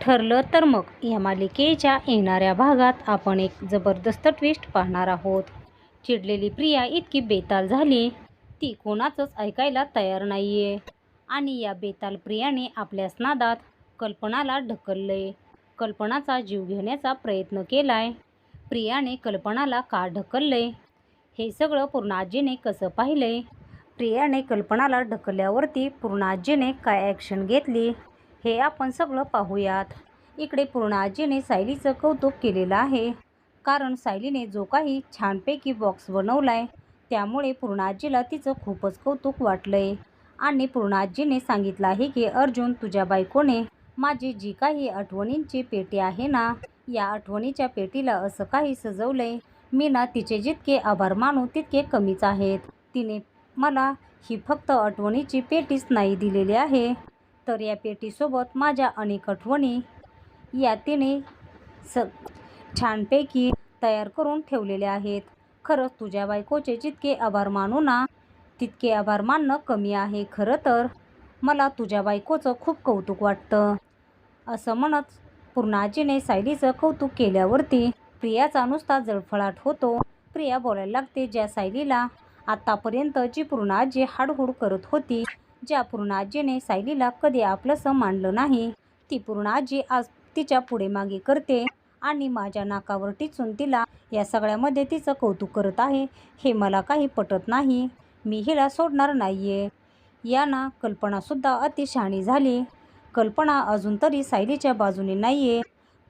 ठरलं तर मग या मालिकेच्या येणाऱ्या भागात आपण एक जबरदस्त ट्विस्ट पाहणार आहोत. चिडलेली प्रिया इतकी बेताल झाली. ती कोणाचंच ऐकायला तयार नाहीये. आणि या बेताल प्रियाने आपल्या स्नादात कल्पनाला ढकललंय. कल्पनाचा जीव घेण्याचा प्रयत्न केलाय. प्रियाने कल्पनाला का ढकललंय? हे सगळं पूर्णाजीने कसं पाहिलंय? प्रियाने कल्पनाला ढकलल्यावरती पूर्णाजीने काय ॲक्शन घेतली? हे आपण सगळं पाहूयात. इकडे पूर्णाजीने सायलीचं कौतुक केलेलं आहे. कारण सायलीने जो काही छानपैकी बॉक्स बनवलाय त्यामुळे पूर्णाजीला तिचं खूपच कौतुक वाटलंय. आणि पूर्णाजीने सांगितलं आहे की अर्जुन तुझ्या बायकोने माझी जी काही आठवणींची पेटी आहे ना या आठवणीच्या पेटीला असं काही सजवलंय. मी ना तिचे जितके आभार मानू तितके कमीच आहेत. तिने मला ही फक्त आठवणीची पेटीच नाही दिलेली आहे. तर या पेटीसोबत माझ्या अनेक आठवणी या तिने स छानपैकी तयार करून ठेवलेल्या आहेत. खरंच तुझ्या बायकोचे जितके आभार मानू ना तितके आभार मानणं कमी आहे खरं तर. मला तुझ्या बायकोचं खूप कौतुक वाटतं. असं म्हणत पूर्णाजीने सायलीचं कौतुक केल्यावरती प्रियाचा नुसता जळफळाट होतो. प्रिया बोलायला लागते ज्या सायलीला आत्तापर्यंत जी पूर्णाजी हाडहूड करत होती ज्या पूर्णाजीने सायलीला कधी आपलंसं मानलं नाही ती पूर्णाजी आज तिच्या पुढे मागे करते आणि माझ्या नाकावर टिचून तिला या सगळ्यामध्ये तिचं कौतुक करत आहे हे मला काही पटत नाही. मी हिला सोडणार नाही या ना कल्पनासुद्धा अतिशहाणी झाली. कल्पना अजून तरी सायलीच्या बाजूने नाही आहे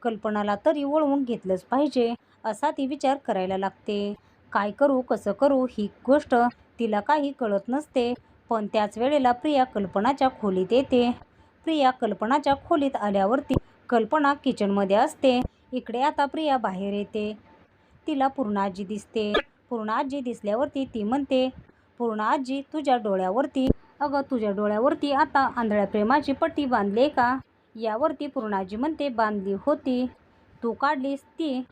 कल्पनाला तरी वळवून घेतलंच पाहिजे असा ती विचार करायला लागते. काय करू कसं करू ही गोष्ट तिला काही कळत नसते. पण त्याच वेळेला प्रिया कल्पनाच्या खोलीत येते. प्रिया कल्पनाच्या खोलीत आल्यावरती कल्पना किचनमध्ये असते. इकडे आता प्रिया बाहेर येते. तिला पूर्णाजी दिसते. पूर्णाजी दिसल्यावरती ती म्हणते पूर्णाजी तुझ्या डोळ्यावरती अगं तुझ्या डोळ्यावरती आता आंधळ्या प्रेमाची पट्टी बांधली का? यावरती पूर्णाजी म्हणते बांधली होती. तू काढलीस ती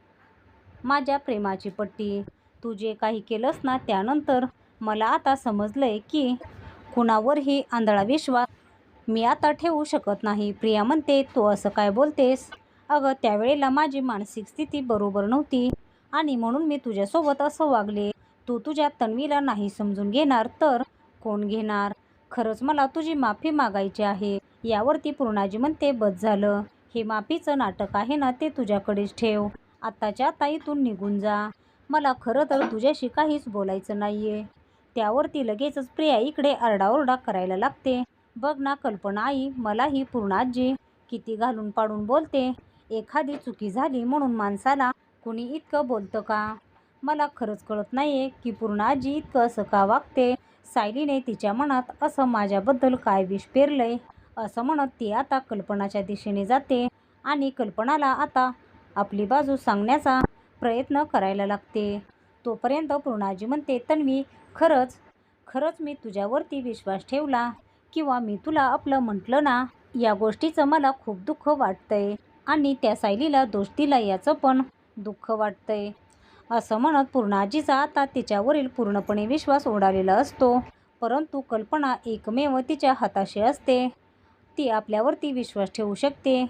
माझ्या प्रेमाची पट्टी. तू जे काही केलंस ना त्यानंतर मला आता समजलंय की कुणावरही आंधळा विश्वास. मी आता ठेवू शकत नाही. प्रिया म्हणते तू असं काय बोलतेस? अगं त्यावेळेला माझी मानसिक स्थिती बरोबर नव्हती. आणि म्हणून मी तुझ्यासोबत असं वागले. तू तुझ्या तन्वीला नाही समजून घेणार तर? कोण घेणार? खरंच मला तुझी माफी मागायची आहे. यावरती पूर्णाजी म्हणते बस झालं. हे माफीचं नाटक आहे ना ते तुझ्याकडेच ठेव. आत्ताच्या ताईतून इथून निघून जा. मला खरं तर तुझ्याशी काहीच बोलायचं नाही आहे त्यावरती लगेचच प्रिया इकडे आरडाओरडा करायला लागते. बघ ना कल्पना आई मला ही पूर्णाजी किती घालून पाडून बोलते. एखादी चुकी झाली म्हणून माणसाला कुणी इतकं बोलतं का? मला खरंच कळत नाहीये की पूर्णाजी इतकं असं का वागते? सायलीने तिच्या मनात असं माझ्याबद्दल काय विष पेरलंय? असं म्हणत ती आता कल्पनाच्या दिशेने जाते आणि कल्पनाला आता आपली बाजू सांगण्याचा प्रयत्न करायला लागते. तोपर्यंत पूर्णाजी म्हणते तन्वी खरंच खरंच मी तुझ्यावरती विश्वास ठेवला किंवा मी तुला आपलं म्हटलं ना या गोष्टीचं मला खूप दुःख वाटतंय आणि त्या सायलीला दोष दिला याचं पण दुःख वाटतंय. असं म्हणत पूर्णाजीचा आता तिच्यावरील पूर्णपणे विश्वास उडालेला असतो. परंतु कल्पना एकमेव तिच्या हाताशी असते. ती आपल्यावरती विश्वास ठेवू शकते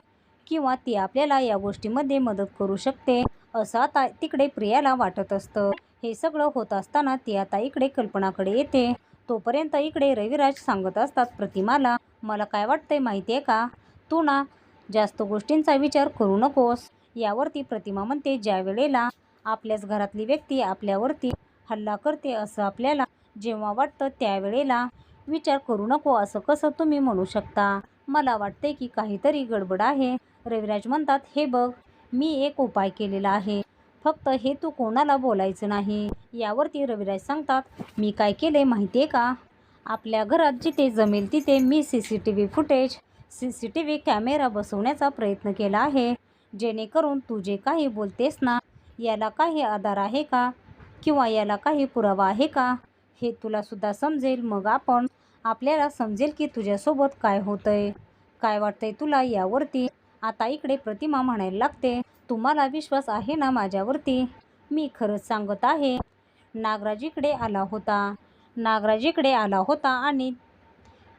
किंवा ती आपल्याला या गोष्टीमध्ये मदत करू शकते असं आता तिकडे प्रियाला वाटत असतं. हे सगळं होत असताना ती आता इकडे कल्पनाकडे येते. तोपर्यंत इकडे रविराज सांगत असतात प्रतिमाला मला काय वाटतंय माहिती आहे का? तू ना जास्त गोष्टींचा विचार करू नकोस. यावरती प्रतिमा म्हणते ज्या वेळेला आपल्याच घरातली व्यक्ती आपल्यावरती हल्ला करते असं आपल्याला जेव्हा वाटतं त्यावेळेला विचार करू नको असं कसं तुम्ही म्हणू शकता? मला वाटते की काहीतरी गडबड आहे. रविराज म्हणतात हे बघ मी एक उपाय केलेला आहे. फक्त हे तू कोणाला बोलायचं नाही? यावरती रविराज सांगतात मी काय केले माहिती आहे का? आपल्या घरात जिथे जमेल तिथे मी C C T V footage C C T V camera बसवण्याचा प्रयत्न केला आहे. जेणेकरून तू जे काही बोलतेस ना याला काही आधार आहे का? किंवा याला काही पुरावा आहे का? हे तुलासुद्धा समजेल. मग आपण आपल्याला समजेल की तुझ्यासोबत काय होतंय. काय वाटतंय तुला यावरती? आता इकडे प्रतिमा म्हणायला लागते. तुम्हाला विश्वास आहे ना माझ्यावरती? मी खरंच सांगत आहे. नागराजीकडे आला होता. नागराजीकडे आला होता आणि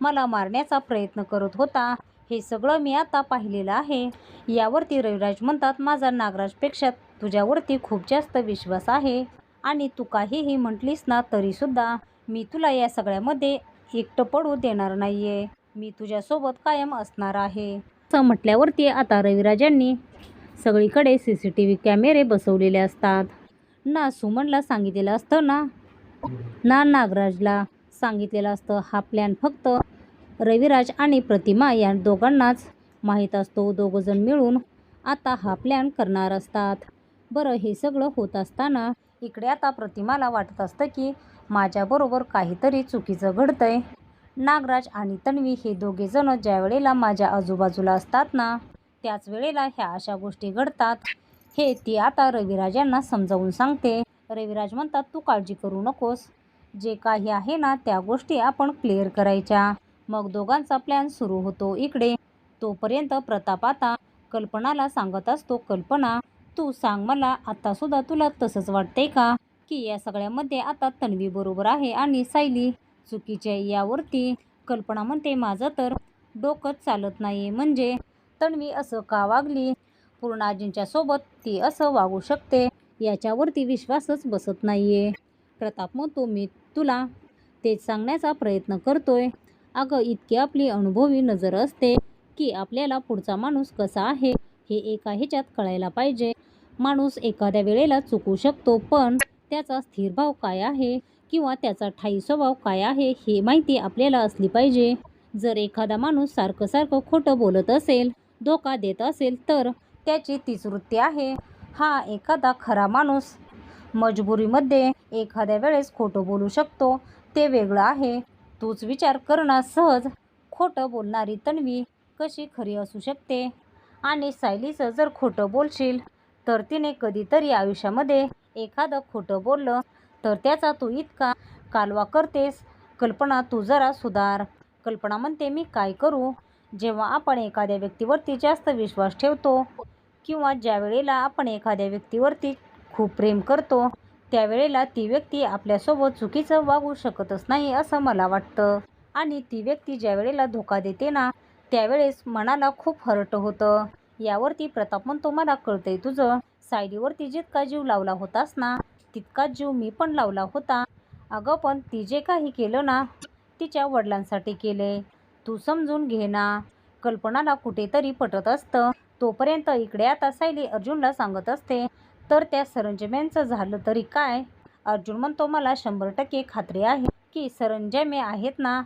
मला मारण्याचा प्रयत्न करत होता. हे सगळं मी आता पाहिलेलं आहे. यावरती रविराज म्हणतात माझा नागराजपेक्षा तुझ्यावरती खूप जास्त विश्वास आहे आणि तू काहीही म्हटलीस ना तरीसुद्धा मी तुला या सगळ्यामध्ये एकटं पडू देणार नाही आहे मी तुझ्यासोबत कायम असणार आहे. असं म्हटल्यावरती आता रविराजांनी सगळीकडे सी सी टी व्ही कॅमेरे बसवलेले असतात. ना सुमनला सांगितलेलं असतं ना. ना नागराजला सांगितलेलं असतं. हा प्लॅन फक्त रविराज आणि प्रतिमा या दोघांनाच माहीत असतो. दोघंजण मिळून आता हा प्लॅन करणार असतात. बरं हे सगळं होत असताना इकडे आता प्रतिमाला वाटत असतं की माझ्याबरोबर काहीतरी चुकीचं घडतंय. नागराज आणि तन्वी हे दोघेजणं ज्यावेळेला माझ्या आजूबाजूला असतात ना त्याच वेळेला ह्या अशा गोष्टी घडतात. हे ती आता रविराजांना समजावून सांगते. रविराज म्हणतात तू काळजी करू नकोस. जे काही आहे ना त्या गोष्टी आपण क्लिअर करायच्या. मग दोघांचा प्लॅन सुरू होतो इकडे. तोपर्यंत प्रताप आता कल्पनाला सांगत असतो कल्पना तू सांग मला आत्तासुद्धा तुला तसंच वाटतंय का? की या सगळ्यामध्ये आता तन्वी बरोबर आहे आणि सायली चुकीच्या यावरती. कल्पना म्हणते माझं तर डोकंच चालत नाही म्हणजे तन्वी असं का वागली? पूर्णाजींच्या सोबत ती असं वागू शकते याच्यावरती विश्वासच बसत नाही आहे प्रताप म्हणतो मी तुला तेच सांगण्याचा प्रयत्न करतोय. अगं इतकी आपली अनुभवी नजर असते की आपल्याला पुढचा माणूस कसा आहे हे एका ह्याच्यात कळायला पाहिजे. माणूस एखाद्या वेळेला चुकू शकतो पण त्याचा स्थिर भाव काय आहे किंवा त्याचा ठाई स्वभाव काय आहे हे माहिती आपल्याला असली पाहिजे. जर एखादा माणूस सारखं सारखं खोटं बोलत असेल धोका देत असेल तर त्याची तीच वृत्ती आहे. हा एखादा खरा माणूस. मजबुरीमध्ये एखाद्या वेळेस खोटं बोलू शकतो. ते वेगळं आहे. तूच विचार करणं सहज. खोटं बोलणारी तन्वी कशी खरी असू शकते? आणि सायलीचं जर खोटं बोलशील तर तिने कधीतरी आयुष्यामध्ये एखादं खोटं बोललं तर त्याचा तू इतका कालवा करतेस. कल्पना तू जरा सुधार. कल्पना म्हणते मी काय करू? जेव्हा आपण एखाद्या व्यक्तीवरती जास्त विश्वास ठेवतो किंवा ज्या वेळेला आपण एखाद्या व्यक्तीवरती खूप प्रेम करतो त्यावेळेला ती व्यक्ती आपल्यासोबत चुकीचं वागू शकतच नाही असं मला वाटतं. आणि ती व्यक्ती ज्या वेळेला धोका देते ना त्यावेळेस मनाला खूप हर्ट होतं. यावरती प्रताप म्हणतो मला कळतंय तुझं. सायलीवरती जितका जीव लावला होतास ना तितकाच जीव मी पण लावला होता. अगं पण ती जे काही केलं ना तिच्या वडिलांसाठी केले तू समजून घे ना. कल्पनाला कुठेतरी पटत असतं. तोपर्यंत इकडे आता सायली अर्जुनला सांगत असते तर त्या सरंजम्यांचं झालं तरी काय? अर्जुन म्हणतो मला शंभर टक्के खात्री आहे की सरंजामे आहेत ना.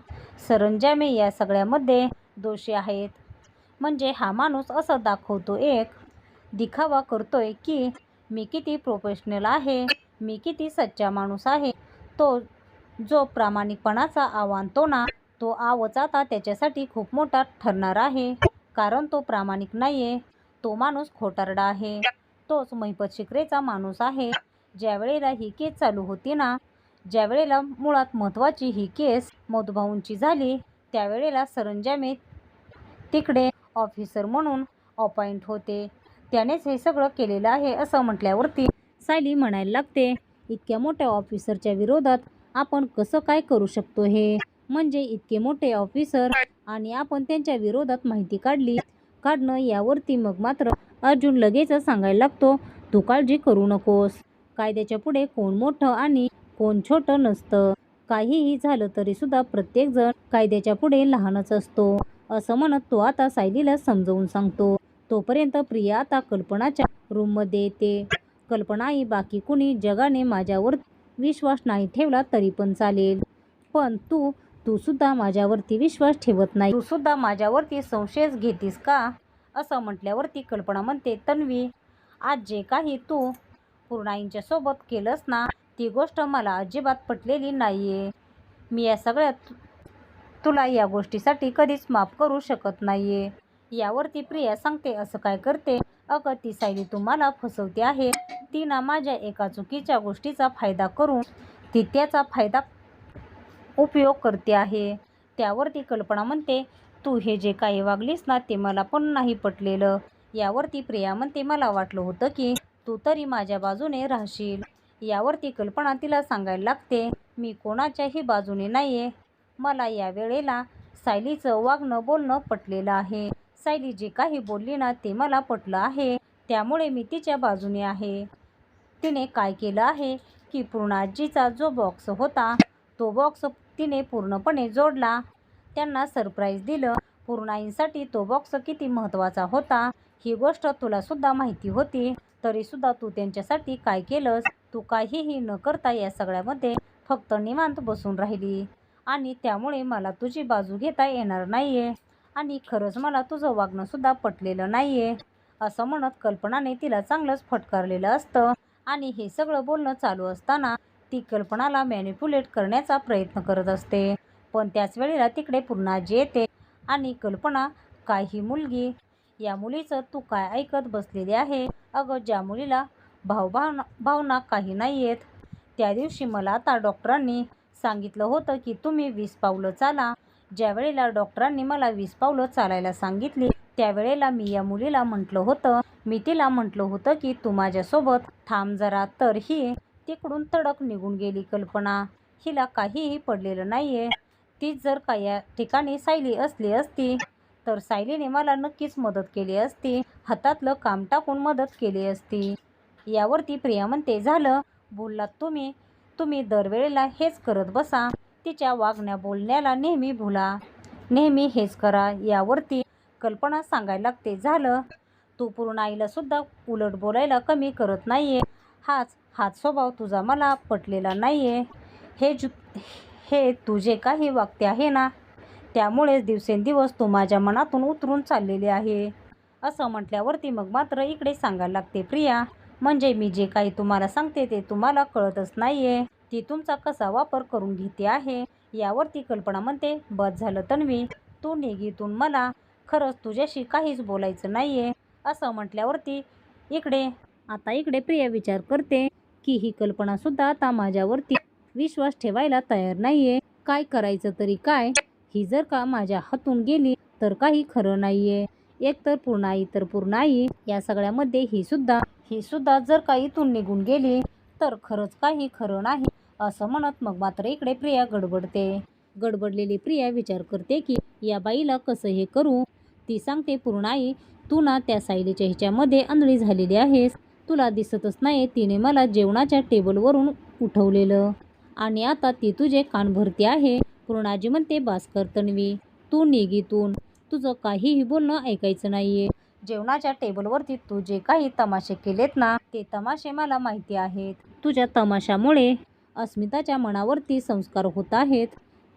सरंजामे या सगळ्यामध्ये दोषी आहेत. म्हणजे हा माणूस असं दाखवतो एक. दिखावा करतोय की मी किती प्रोफेशनल आहे मी किती सच्चा माणूस आहे. तो जो प्रामाणिकपणाचा आव्हान तो ना. तो आवच आता त्याच्यासाठी खूप मोठा ठरणार आहे. कारण तो प्रामाणिक नाही आहे तो माणूस खोटारडा आहे. तोच महिपत शिकरेचा माणूस आहे. ज्यावेळेला ही केस चालू होती ना ज्यावेळेला मुळात महत्त्वाची ही केस मधुभाऊंची झाली त्यावेळेला सरंजामे तिकडे ऑफिसर म्हणून अपॉइंट होते. त्यानेच हे सगळं केलेलं आहे असं म्हटल्यावरती सायली म्हणायला लागते इतक्या मोठ्या ऑफिसरच्या विरोधात आपण कसं काय करू शकतो हे? म्हणजे इतके मोठे ऑफिसर आणि आपण त्यांच्या विरोधात माहिती काढली. काढणं यावरती मग मात्र अर्जुन लगेचच सांगायला लागतो तू काळजी करू नकोस. कायद्याच्या पुढे कोण मोठं आणि कोण छोटं नसतं. काहीही झालं तरी सुद्धा प्रत्येकजण कायद्याच्या पुढे लहानच असतो. असं म्हणत तो आता सायलीला समजवून सांगतो. तोपर्यंत प्रिया आता कल्पनाच्या रूममध्ये येते. कल्पनाही बाकी कुणी जगाने माझ्यावर विश्वास नाही ठेवला तरी पण चालेल. पण तू तू सुद्धा माझ्यावरती विश्वास ठेवत नाही. तू सुद्धा माझ्यावरती संशयच घेतीस का? असं म्हटल्यावरती कल्पना म्हणते तन्वी. आज जे काही तू पूर्णाईंच्या सोबत केलंस ना ती गोष्ट मला अजिबात पटलेली नाही आहे मी या सगळ्यात तुला या गोष्टीसाठी कधीच माफ करू शकत नाही आहे यावरती प्रिया सांगते असं काय करते? अगं ती सायली तुम्हाला फसवते आहे. ती ना माझ्या एका चुकीच्या गोष्टीचा फायदा करून ती त्याचा फायदा उपयोग करते आहे. त्यावरती कल्पना म्हणते तू हे जे काही वागलीस ना ते मला पण नाही पटलेलं यावरती प्रिया म्हणते मला वाटलं होतं की तू तरी माझ्या बाजूने राहशील यावरती कल्पना तिला सांगायला लागते मी कोणाच्याही बाजूने नाही आहे मला या वेळेला सायलीचं वागणं बोलणं पटलेलं आहे. सायली जे काही बोलली ना ते मला पटलं आहे. त्यामुळे मी तिच्या बाजूने आहे. तिने काय केलं आहे की पूर्णाजीचा जो बॉक्स होता तो बॉक्स तिने पूर्णपणे जोडला. त्यांना सरप्राईज दिलं. पूर्णाईंसाठी तो बॉक्स किती महत्त्वाचा होता ही गोष्ट तुलासुद्धा माहिती होती. तरीसुद्धा तू त्यांच्यासाठी काय केलंस? तू काहीही न करता या सगळ्यामध्ये फक्त निवांत बसून राहिली. आणि त्यामुळे मला तुझी बाजू घेता येणार नाही आहे आणि खरंच मला तुझं वागणंसुद्धा पटलेलं नाही आहे असं म्हणत कल्पनाने तिला चांगलंच फटकारलेलं असतं. आणि हे सगळं बोलणं चालू असताना ती कल्पनाला मॅनिप्युलेट करण्याचा प्रयत्न करत असते. पण त्याच वेळेला तिकडे पूर्णाजी येते आणि कल्पना काय ही मुलगी या मुलीचं तू काय ऐकत बसलेली आहे? अगं ज्या मुलीला भावभावना भावना काही नाही आहेत त्या दिवशी मला आता डॉक्टरांनी सांगितलं होतं की तुम्ही वीस पावलं चाला. ज्या वेळेला डॉक्टरांनी मला वीस पावलं चालायला सांगितली त्यावेळेला मी या मुलीला म्हटलं होतं. मी तिला म्हटलं होतं की तू माझ्यासोबत थांब जरा तर ही तिकडून तडक निघून गेली कल्पना. हिला काहीही पडलेलं नाही आहे तीच जर का या ठिकाणी सायली असली असती तर सायलीने मला नक्कीच मदत केली असती. हातातलं काम टाकून मदत केली असती. यावरती प्रिया म्हणते झालं. बोललात तुम्ही तुम्ही दरवेळेला हेच करत बसा. तिच्या वागण्या बोलण्याला नेहमी भुला. नेहमी हेच करा. यावरती कल्पना सांगायला लागते झालं. तू पूर्ण आईला सुद्धा उलट बोलायला कमी करत नाहीये. हाच हा स्वभाव तुझा मला पटलेला नाही आहे हे जु हे तुझे काही वाक्य आहे ना? त्यामुळेच दिवसेंदिवस तू माझ्या मनातून उतरून चाललेली आहे. असं म्हटल्यावरती मग मात्र इकडे सांगायला लागते प्रिया. म्हणजे मी जे काही तुम्हाला सांगते ते तुम्हाला कळतच नाहीये. ती तुमचा कसा वापर करून घेते आहे? यावरती कल्पना म्हणते बस झालं तन्वी. तू निगीतून मला खरंच तुझ्याशी काहीच बोलायचं नाही आहे असं म्हटल्यावरती इकडे. आता इकडे प्रिया विचार करते. की ही कल्पनासुद्धा आता माझ्यावरती विश्वास ठेवायला तयार नाहीये. काय करायचं तरी काय? ही जर का माझ्या हातून गेली तर काही खरं नाहीये. एक तर पूर्णाई तर पूर्णाई या सगळ्यामध्ये ही सुद्धा ही सुद्धा जर का इथून निघून गेली तर खरंच काही खरं नाही असं म्हणत मग मात्र इकडे प्रिया गडबडते. गडबडलेली प्रिया विचार करते की या बाईला कसं हे करू? ती सांगते पूर्णाई तू ना त्या सायलीच्या ह्याच्यामध्ये आंधळी झालेली आहेस. तुला दिसतच नाही तिने मला जेवणाच्या टेबलवरून उठवलेलं. आणि आता ती तुझे कान भरते आहे पूर्णाजी म्हणते भास्कर तन्वी. तू निघीतून तुझं काहीही बोलणं ऐकायचं नाहीये. जेवणाच्या टेबलवरती तू जे काही तमाशे केलेत ना ते तमाशे मला माहिती आहेत. तुझ्या तमाशामुळे अस्मिताच्या मनावरती संस्कार होत आहेत.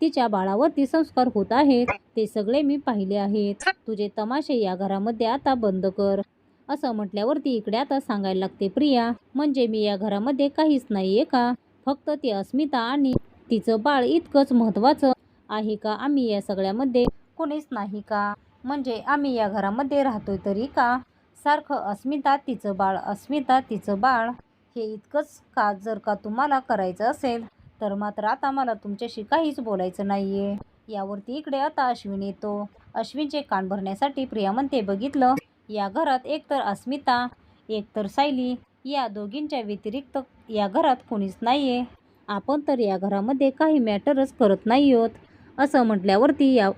तिच्या बाळावरती संस्कार होत आहेत. ते सगळे मी पाहिले आहेत. तुझे तमाशे या घरामध्ये आता बंद कर. असं म्हटल्यावरती इकडे आता सांगायला लागते प्रिया म्हणजे मी या घरामध्ये काहीच नाहीये का? फक्त ती अस्मिता आणि तिचं बाळ इतकंच महत्त्वाचं आहे का? आम्ही या सगळ्यामध्ये कोणीच नाही का? म्हणजे आम्ही या घरामध्ये राहतोय तरी का? सारखं अस्मिता तिचं बाळ अस्मिता तिचं बाळ हे इतकंच का? जर का तुम्हाला करायचं असेल तर मात्र आता मला तुमच्याशी काहीच बोलायचं नाही आहे यावरती इकडे आता अश्विन येतो. अश्विनचे कान भरण्यासाठी प्रिया म्हणते बघितलं? या घरात एकतर अस्मिता एकतर सायली या दोघींच्या व्यतिरिक्त या घरात कोणीच नाही आहे आपण तर या घरामध्ये काही मॅटरच करत नाही आहोत असं म्हटल्यावरती या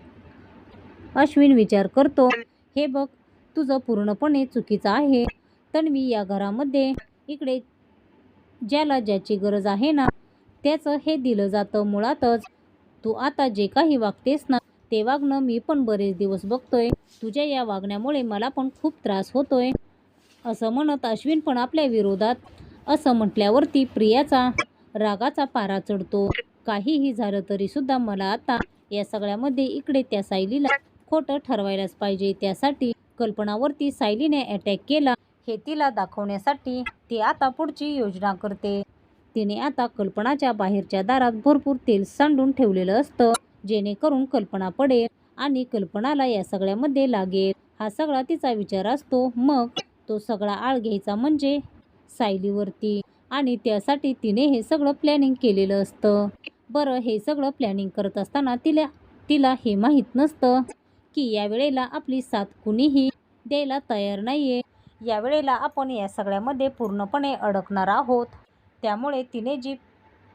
अश्विन विचार करतो हे बघ तुझं पूर्णपणे चुकीचं आहे. तन्वी या घरामध्ये इकडे ज्याला ज्याची गरज आहे ना त्याचं हे दिलं जातं मुळातच. तू आता जे काही वागतेस ना ते वागणं मी पण बरेच दिवस बघतोय. तुझ्या या वागण्यामुळे मला पण खूप त्रास होतोय. असं म्हणत अश्विन पण आपल्या विरोधात असं म्हटल्यावरती प्रियाचा रागाचा पारा चढतो. काहीही झालं तरी सुद्धा मला आता या सगळ्यामध्ये इकडे त्या सायलीला खोटं ठरवायलाच पाहिजे. त्यासाठी कल्पनावरती सायलीने अटॅक केला. हे तिला दाखवण्यासाठी ती आता पुढची योजना करते. तिने आता कल्पनाच्या बाहेरच्या दारात भरपूर तेल सांडून ठेवलेलं असतं. जेणेकरून कल्पना पडेल आणि कल्पनाला या सगळ्यामध्ये लागेल. हा सगळा तिचा विचार असतो. मग तो सगळा आळ घ्यायचा म्हणजे सायलीवरती. आणि त्यासाठी तिने हे सगळं प्लॅनिंग केलेलं असतं. बरं हे सगळं प्लॅनिंग करत असताना तिला तिला हे माहीत नसतं की यावेळेला आपली साथ कुणीही द्यायला तयार नाही आहे यावेळेला आपण या सगळ्यामध्ये पूर्णपणे अडकणार आहोत. त्यामुळे तिने जी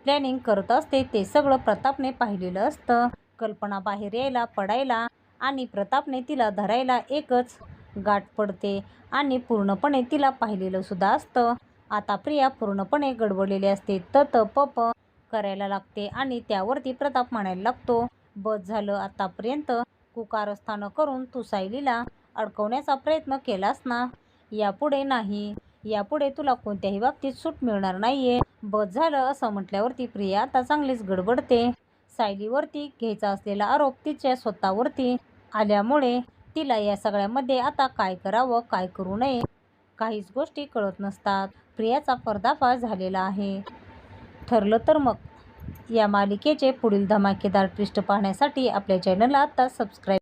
प्लॅनिंग करत असते ते सगळं प्रतापने पाहिलेलं असतं. कल्पना बाहेर यायला पडायला आणि प्रतापने तिला धरायला एकच गाठ पडते आणि पूर्णपणे तिला पाहिलेलं सुद्धा असतं. आता प्रिया पूर्णपणे गडबडलेली असते. तत पप करायला लागते आणि त्यावरती प्रताप म्हणायला लागतो बस झालं आतापर्यंत. कुकारस्थानं करून तू सायलीला अडकवण्याचा प्रयत्न केलास ना? यापुढे नाही. यापुढे तुला कोणत्याही बाबतीत सूट मिळणार नाहीये. बस झालं असं म्हटल्यावरती प्रिया आता चांगलीच गडबडते. सायलीवरती घ्यायचा असलेला आरोप तिच्या स्वतःवरती आल्यामुळे तिला या सगळ्यामध्ये आता काय करावं काय करू नये काहीच गोष्टी कळत नसतात. प्रियाचा पर्दाफाश झालेला आहे. ठरलं तर मग. या मालिकेचे पुढील धमाकेदार ट्विस्ट पाहण्यासाठी आपल्या चॅनलला आता सबस्क्राईब